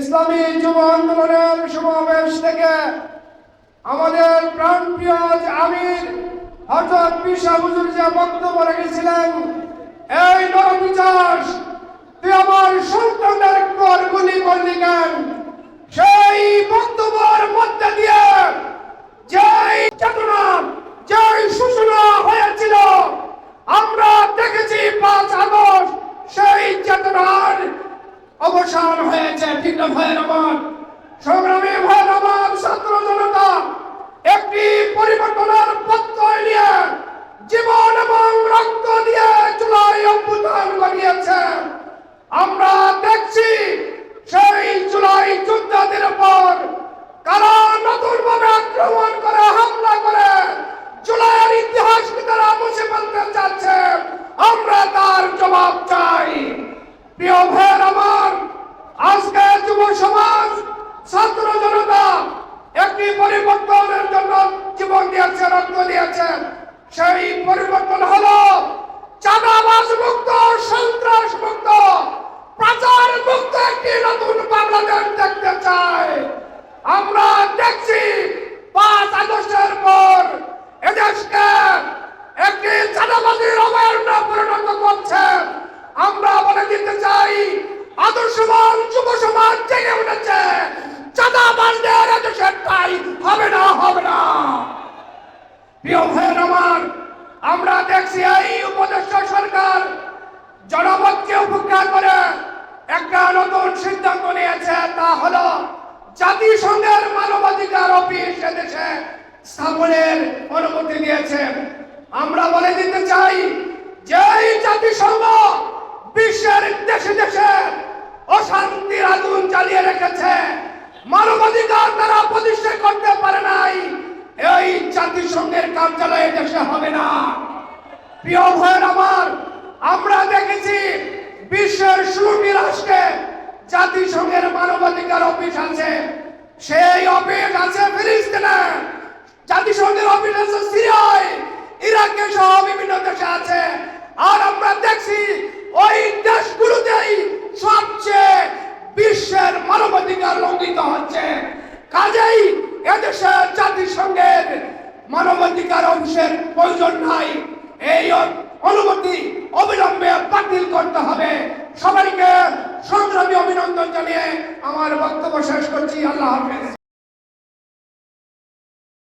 ইসলামী যুব আন্দোলনের সমাবেশ থেকে আমাদের প্রাণ প্রিয় আমির হজরত পিসা হুজুর যে বক্তব্য রেখেছিলেন এই নরপিচাস তুই আমার সন্তানদের পর গুলি করলি কেন সেই বক্তব্যের মধ্যে দিয়ে যেই চেতনা যেই সূচনা হয়েছিল আমরা দেখেছি পাঁচ আগস্ট সেই চেতনার অবসান হয়েছে ঠিক না ভয়ের আমার সংগ্রামী ভয়ের আমার ছাত্র জনতা একটি পরিবর্তনের প্রত্যয় নিয়ে জীবন এবং রক্ত দিয়ে জুলাই অভ্যুত্থান লাগিয়েছে আমরা দেখছি সেই জুলাই যোদ্ধাদের উপর কারা নতুন ভাবে আক্রমণ করে, হামলা করে, জুলাইয়ের ইতিহাসকে তারা মুছে ফেলতে চাচ্ছে, আমরা তার জবাব চাই। প্রিয় ভাইয়ের আমার, আজকে যুব সমাজ, ছাত্র জনতা একটি পরিবর্তনের জন্য জীবন দিয়েছে, রক্ত দিয়েছে। সেই পরিবর্তন হলো চাঁদাবাজ মুক্ত সন্ত্রাস মুক্ত প্রচার মুক্ত একটি নতুন বাংলাদেশ দেখতে চাই আমরা দেখছি পাঁচ আগস্টের পর এদেশকে একটি চাঁদাবাজির অভয়ারণ্য পরিণত করছে আমরা বলে দিতে চাই আদর্শবান যুব সমাজ জেগে উঠেছে চাঁদাবাজদের এদেশের ঠাই হবে না হবে না প্রিয় ভাইয়ের আমার, আমরা দেখছি এই উপদেষ্টা সরকার জনমতকে উপেক্ষা করে একটা নতুন সিদ্ধান্ত নিয়েছে, তা হলো জাতিসংঘের মানবাধিকার অফিস এদেশে স্থাপনের অনুমতি দিয়েছে। আমরা বলে দিতে চাই যে এই জাতিসংঘ বিশ্বের দেশে দেশে অশান্তির আগুন জ্বালিয়ে রেখেছে। মানবাধিকার তারা প্রতিষ্ঠা করতে পারে নাই। এই জাতিসংঘের কার্যালয়ে দেশে হবে না। প্রিয় ভাইয়ের আমার, আমরা দেখেছি বিশ্বের ষোলোটি রাষ্ট্রে জাতিসংঘের মানবাধিকার অফিস আছে। সেই অফিস আছে ফিলিস্তিনে। জাতিসংঘের অফিস আছে সিরিয়ায়। ইরাকে সহ বিভিন্ন দেশে আছে। আর আমরা দেখছি ওই দেশগুলোতেই সবচেয়ে বিশ্বের মানবাধিকার লঙ্ঘিত হচ্ছে। কাজেই এদেশে জাতিসংঘের মানবাধিকার অংশের প্রয়োজন নাই। এই অনুমতি অবিলম্বে বাতিল করতে হবে। সবাইকে সংগ্রামী অভিনন্দন জানিয়ে আমার বক্তব্য শেষ করছি। আল্লাহ হাফেজ।